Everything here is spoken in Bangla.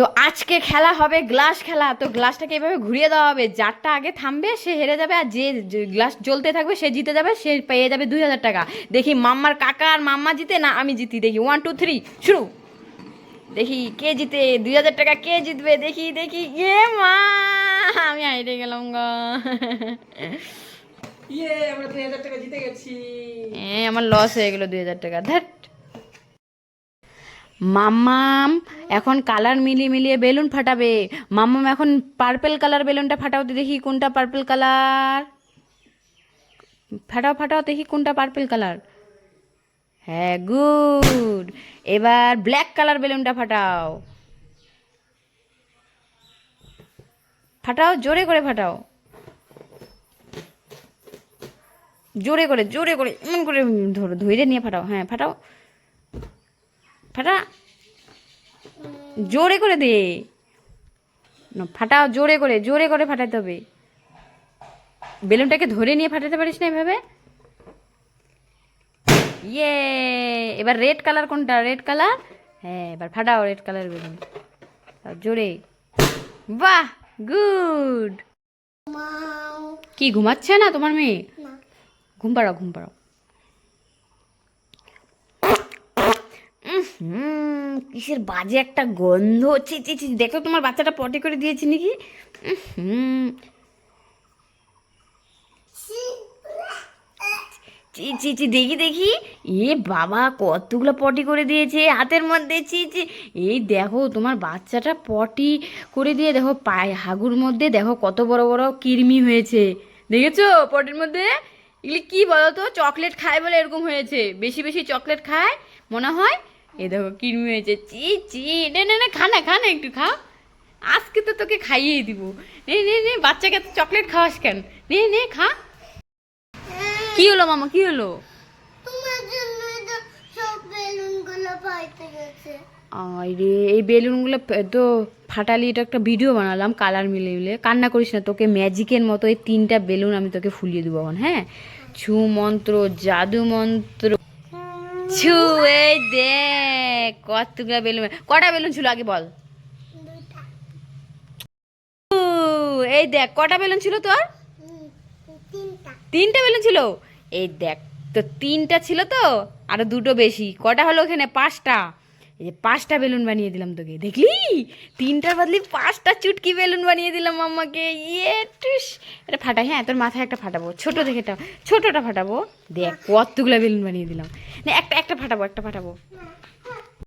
তো আজকে খেলা হবে গ্লাস খেলা। তো গ্লাসটাকে এভাবে ঘুরিয়ে দেওয়া হবে। যারটা আগে থামবে সে হেরে যাবে আর যে গ্লাস জ্বলতে থাকবে সে জিতে যাবে সে পেয়ে যাবে দুই হাজার টাকা। দেখি মাম্মার কাকা আর মাম্মা জিতে না আমি জিতি? দেখি ওয়ান টু থ্রি শুরু। দেখি কে জিতে? দুই হাজার টাকা কে জিতবে? দেখি দেখি। এ মা আমি হাইটে গেলাম গা। ইয়ে আমরা দুই হাজার টাকা জিতে গেছি। এ আমার লস হয়ে গেল দুই হাজার টাকা। ধ্যাট মাম্মাম, এখন কালার মিলিয়ে মিলিয়ে বেলুন ফাটাবে। মাম্মাম, এখন পার্পেল কালার বেলুনটা ফাটাও তো দেখি কোনটা পার্পেল কালার ফাটাও ফাটাও, দেখি কোনটা পার্পেল কালার হ্যাঁ গুড এবার ব্ল্যাক কালার বেলুনটা ফাটাও। ফাটাও, জোরে করে ফাটাও। জোরে করে জোরে করে এমন করে ধরো ধৈর্য নিয়ে ফাটাও। হ্যাঁ ফাটাও। ফাটা। জোরে করে দে। না, ফাটাও জোরে করে জোরে করে ফাটাতে হবে। বেলুনটাকে ধরে নিয়ে ফাটাতে পারিস না এভাবে? ইয়ে এবার রেড কালার কোনটা? রেড কালার হ্যাঁ এবার ফাটাও রেড কালার বেলুন। জোরে। বাহ গুড কি ঘুমাচ্ছে না তোমার মেয়ে? ঘুম পাড়াও ঘুম পাড়াও। উম, কিসের বাজে একটা গন্ধ? ছি ছি ছি দেখো তোমার বাচ্চাটা পটি করে দিয়েছি নাকি? হুম। চি চি চি দেখি দেখি। এ বাবা কতগুলো পটি করে দিয়েছে হাতের মধ্যে চি চি এই দেখো তোমার বাচ্চাটা পটি করে দিয়ে দেখো পায়ে হাগুর মধ্যে দেখো কত বড় বড় কিরমি হয়েছে। দেখেছ পটির মধ্যে? এগুলি কি বলো তো চকলেট খায় বলে এরকম হয়েছে। বেশি বেশি চকলেট খায় মনে হয় এ দেখো কিরমি হয়েছে। চি চি নে নে নে খা না খা না একটু খা। আজকে তো তোকে খাইয়েই দিব। নে নে নে বাচ্চাকে এত চকলেট খাওয়াস কেন? নে নে খা। কি হলো মামা কি হলো? তো আরে এই বেলুনগুলো তো ফাটালি এটা একটা ভিডিও বানালাম কালার মিলে মিলে। কান্না করিস না তোকে ম্যাজিকের মতো এই তিনটা বেলুন আমি তোকে ফুলিয়ে দেবো এখন হ্যাঁ? ছু মন্ত্র জাদু মন্ত্র ছু এই দেখ কতগুলো বেলুন। কটা বেলুন ছিল আগে বল? এই দেখ, কটা বেলুন ছিল তোর? তিনটা বেলুন ছিল? এই দেখ, তো তিনটা ছিল তো, আরও দুটো বেশি। কটা হলো ওখানে? পাঁচটা। এই যে পাঁচটা বেলুন বানিয়ে দিলাম তোকে। দেখলি? তিনটার বদলে পাঁচটা চুটকি বেলুন বানিয়ে দিলাম আমাকে ইয়ে টুস এটা ফাটাই হ্যাঁ তোর মাথায় একটা ফাটাবো। ছোট দেখে ছোটটা ফাটাবো। দেখ, কতগুলো বেলুন বানিয়ে দিলাম। না একটা একটা ফাটাবো একটা ফাটাবো।